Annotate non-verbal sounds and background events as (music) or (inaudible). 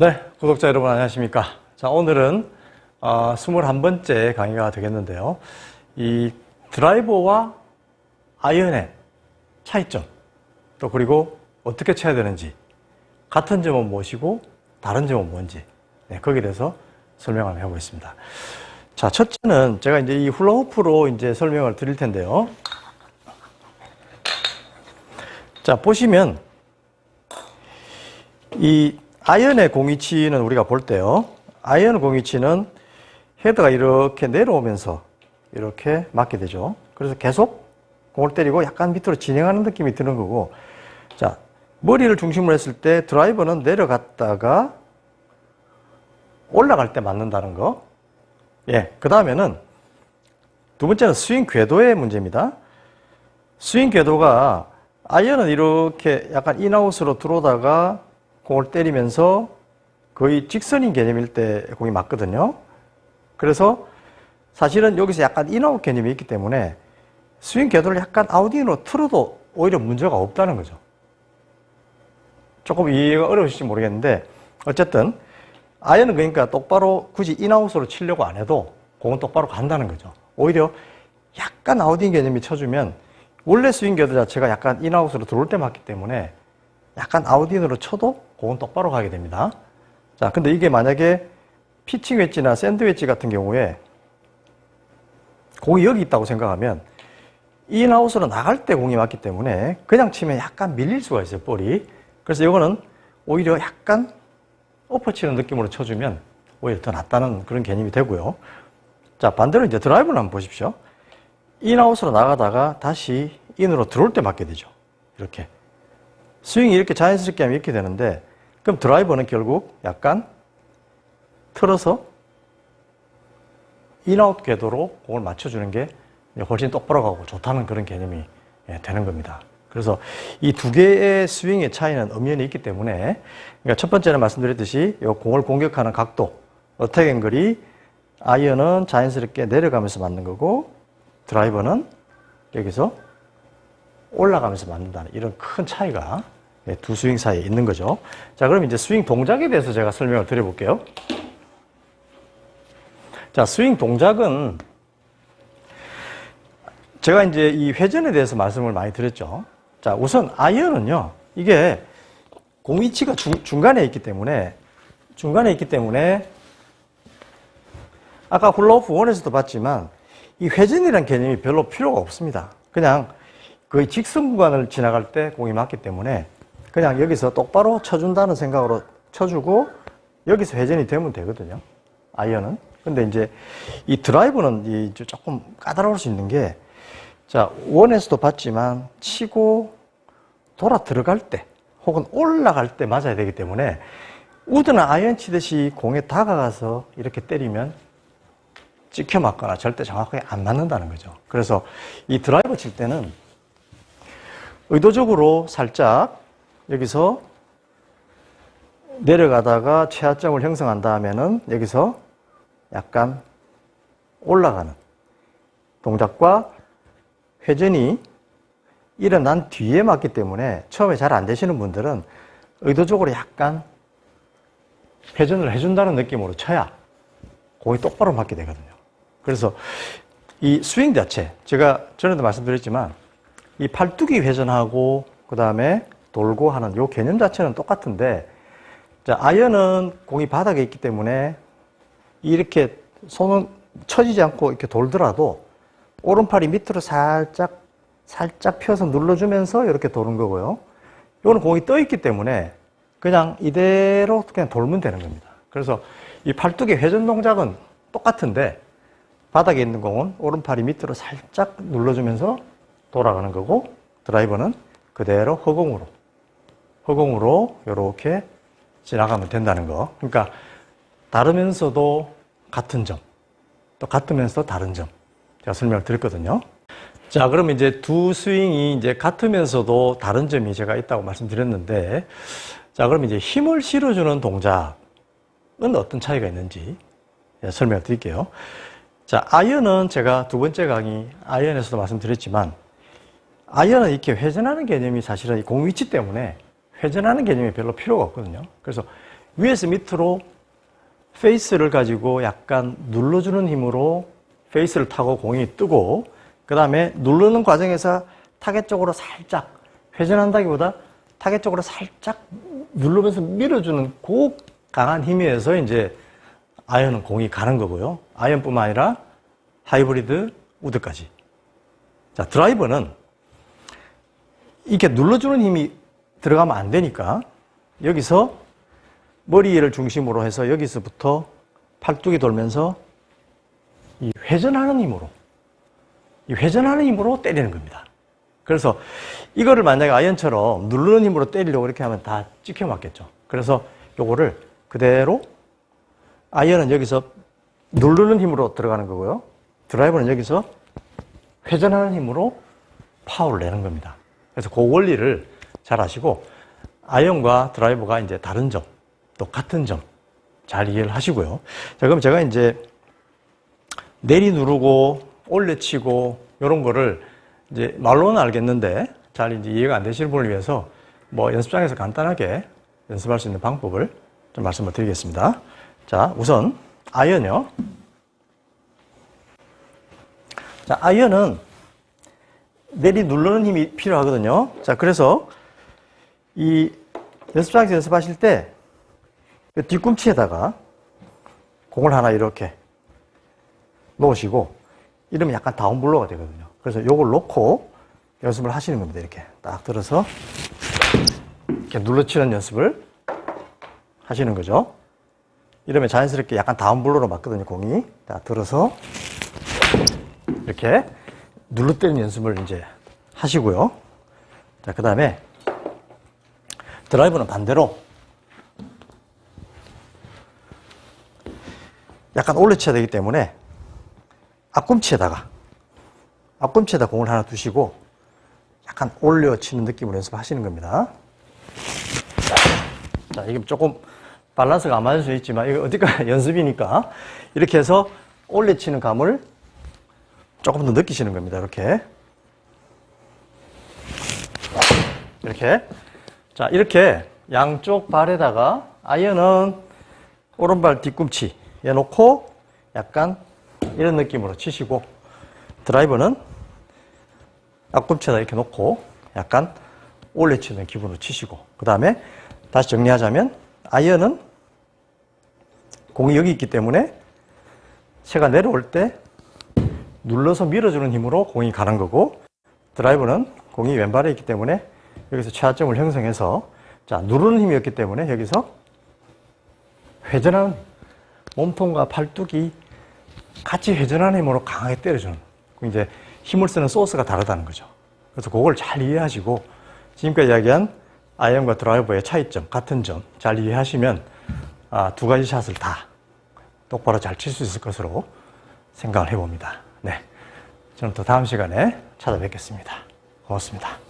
네, 구독자 여러분 안녕하십니까. 자, 오늘은 어, 21번째 강의가 되겠는데요. 이 드라이버와 아이언의 차이점, 또 그리고 어떻게 쳐야 되는지, 같은 점은 무엇이고 다른 점은 뭔지, 네, 거기에 대해서 설명을 해보겠습니다. 자, 첫째는 제가 이제 이 훌라후프로 이제 설명을 드릴 텐데요. 자, 보시면 이 아이언의 공위치는 우리가 볼 때요. 아이언 공위치는 헤드가 이렇게 내려오면서 이렇게 맞게 되죠. 그래서 계속 공을 때리고 약간 밑으로 진행하는 느낌이 드는 거고. 자, 머리를 중심으로 했을 때 드라이버는 내려갔다가 올라갈 때 맞는다는 거. 예. 그 다음에는 두 번째는 스윙 궤도의 문제입니다. 스윙 궤도가 아이언은 이렇게 약간 인아웃으로 들어오다가 공을 때리면서 거의 직선인 개념일 때 공이 맞거든요. 그래서 사실은 여기서 약간 인아웃 개념이 있기 때문에 스윙 궤도를 약간 아웃인으로 틀어도 오히려 문제가 없다는 거죠. 조금 이해가 어려우실지 모르겠는데 어쨌든 아이언은 그러니까 똑바로 굳이 인아웃으로 치려고 안 해도 공은 똑바로 간다는 거죠. 오히려 약간 아웃인 개념이 쳐주면 원래 스윙 궤도 자체가 약간 인아웃으로 들어올 때 맞기 때문에 약간 아웃인으로 쳐도 공은 똑바로 가게 됩니다. 자, 근데 이게 만약에 피칭 웨지나 샌드 웨지 같은 경우에 공이 여기 있다고 생각하면 인아웃으로 나갈 때 공이 맞기 때문에 그냥 치면 약간 밀릴 수가 있어요, 볼이. 그래서 이거는 오히려 약간 엎어치는 느낌으로 쳐주면 오히려 더 낫다는 그런 개념이 되고요. 자, 반대로 이제 드라이브를 한번 보십시오. 인아웃으로 나가다가 다시 인으로 들어올 때 맞게 되죠. 이렇게. 스윙이 이렇게 자연스럽게 하면 이렇게 되는데, 그럼 드라이버는 결국 약간 틀어서 인아웃 궤도로 공을 맞춰주는 게 훨씬 똑바로 가고 좋다는 그런 개념이 예, 되는 겁니다. 그래서 이 두 개의 스윙의 차이는 엄연히 있기 때문에, 그러니까 첫 번째는 말씀드렸듯이 이 공을 공격하는 각도, 어택 앵글이 아이언은 자연스럽게 내려가면서 맞는 거고, 드라이버는 여기서 올라가면서 맞는다는 이런 큰 차이가 예, 두 스윙 사이에 있는 거죠. 자, 그럼 이제 스윙 동작에 대해서 제가 설명을 드려볼게요. 자, 스윙 동작은 제가 이제 이 회전에 대해서 말씀을 많이 드렸죠. 자, 우선 아이언은요, 이게 공 위치가 중, 중간에 있기 때문에, 중간에 있기 때문에, 아까 훌라후프 원에서도 봤지만, 이 회전이라는 개념이 별로 필요가 없습니다. 그냥 거의 직선 구간을 지나갈 때 공이 맞기 때문에 그냥 여기서 똑바로 쳐준다는 생각으로 쳐주고 여기서 회전이 되면 되거든요. 아이언은. 근데 이제 이 드라이브는 이 조금 까다로울 수 있는 게 자, 원에서도 봤지만 치고 돌아 들어갈 때 혹은 올라갈 때 맞아야 되기 때문에 우드나 아이언 치듯이 공에 다가가서 이렇게 때리면 찍혀 맞거나 절대 정확하게 안 맞는다는 거죠. 그래서 이 드라이버 칠 때는 의도적으로 살짝 여기서 내려가다가 최하점을 형성한 다음에는 여기서 약간 올라가는 동작과 회전이 일어난 뒤에 맞기 때문에 처음에 잘 안 되시는 분들은 의도적으로 약간 회전을 해준다는 느낌으로 쳐야 공이 똑바로 맞게 되거든요. 그래서 이 스윙 자체, 제가 전에도 말씀드렸지만 이 팔뚝이 회전하고 그 다음에 돌고 하는 요 개념 자체는 똑같은데 자, 아이언은 공이 바닥에 있기 때문에 이렇게 손은 쳐지지 않고 이렇게 돌더라도 오른팔이 밑으로 살짝 살짝 펴서 눌러주면서 이렇게 도는 거고요. 이거는 공이 떠 있기 때문에 그냥 이대로 그냥 돌면 되는 겁니다. 그래서 이 팔뚝의 회전 동작은 똑같은데 바닥에 있는 공은 오른팔이 밑으로 살짝 눌러주면서 돌아가는 거고 드라이버는 그대로 허공으로 허공으로 이렇게 지나가면 된다는 거. 그러니까 다르면서도 같은 점, 또 같으면서 다른 점. 제가 설명을 드렸거든요. 자, 그러면 이제 두 스윙이 이제 같으면서도 다른 점이 제가 있다고 말씀드렸는데, 자, 그럼 이제 힘을 실어주는 동작은 어떤 차이가 있는지 설명을 드릴게요. 자, 아이언은 제가 두 번째 강의 아이언에서도 말씀드렸지만, 아이언은 이렇게 회전하는 개념이 사실은 공 위치 때문에 회전하는 개념이 별로 필요가 없거든요. 그래서 위에서 밑으로 페이스를 가지고 약간 눌러주는 힘으로 페이스를 타고 공이 뜨고 그 다음에 누르는 과정에서 타겟 쪽으로 살짝 회전한다기보다 타겟 쪽으로 살짝 누르면서 밀어주는 그 강한 힘에 의해서 이제 아이언은 공이 가는 거고요. 아이언뿐만 아니라 하이브리드 우드까지. 자, 드라이버는 이렇게 눌러주는 힘이 들어가면 안 되니까 여기서 머리를 중심으로 해서 여기서부터 팔뚝이 돌면서 이 회전하는 힘으로 이 회전하는 힘으로 때리는 겁니다. 그래서 이거를 만약에 아이언처럼 누르는 힘으로 때리려고 이렇게 하면 다 찍혀 맞겠죠. 그래서 요거를 그대로 아이언은 여기서 누르는 힘으로 들어가는 거고요. 드라이버는 여기서 회전하는 힘으로 파워를 내는 겁니다. 그래서 그 원리를 잘 아시고 아이언과 드라이버가 이제 다른 점, 또 같은 점 잘 이해를 하시고요. 자, 그럼 제가 이제 내리 누르고 올려 치고 이런 거를 이제 말로는 알겠는데 잘 이제 이해가 안 되시는 분을 위해서 뭐 연습장에서 간단하게 연습할 수 있는 방법을 좀 말씀을 드리겠습니다. 자, 우선 아이언요. 자, 아이언은 내리 누르는 힘이 필요하거든요. 자, 그래서 이 연습장에서 연습하실 때이 뒤꿈치에다가 공을 하나 이렇게 놓으시고 이러면 약간 다운블로가 되거든요. 그래서 요걸 놓고 연습을 하시는 겁니다. 이렇게 딱 들어서 이렇게 눌러치는 연습을 하시는 거죠. 이러면 자연스럽게 약간 다운블로로 맞거든요. 공이. 자, 들어서 이렇게 눌러 때리는 연습을 이제 하시고요. 자, 그 다음에 드라이브는 반대로 약간 올려쳐야 되기 때문에 앞꿈치에다가 앞꿈치에다 공을 하나 두시고 약간 올려치는 느낌으로 연습하시는 겁니다. 자, 이게 조금 밸런스가 안 맞을 수 있지만 이거 어디까 (laughs) 연습이니까 이렇게 해서 올려치는 감을 조금 더 느끼시는 겁니다. 이렇게 이렇게 자 이렇게 양쪽 발에다가 아이언은 오른발 뒤꿈치 에 놓고 약간 이런 느낌으로 치시고 드라이버는 앞꿈치에다 이렇게 놓고 약간 올려치는 기분으로 치시고 그 다음에 다시 정리하자면 아이언은 공이 여기 있기 때문에 채가 내려올 때 눌러서 밀어주는 힘으로 공이 가는 거고 드라이버는 공이 왼발에 있기 때문에 여기서 최하점을 형성해서 자 누르는 힘이었기 때문에 여기서 회전하는 몸통과 팔뚝이 같이 회전하는 힘으로 강하게 때려주는 이제 힘을 쓰는 소스가 다르다는 거죠. 그래서 그걸 잘 이해하시고 지금까지 이야기한 아이언과 드라이버의 차이점, 같은 점 잘 이해하시면 아, 두 가지 샷을 다 똑바로 잘 칠 수 있을 것으로 생각을 해봅니다. 네. 저는 또 다음 시간에 찾아뵙겠습니다. 고맙습니다.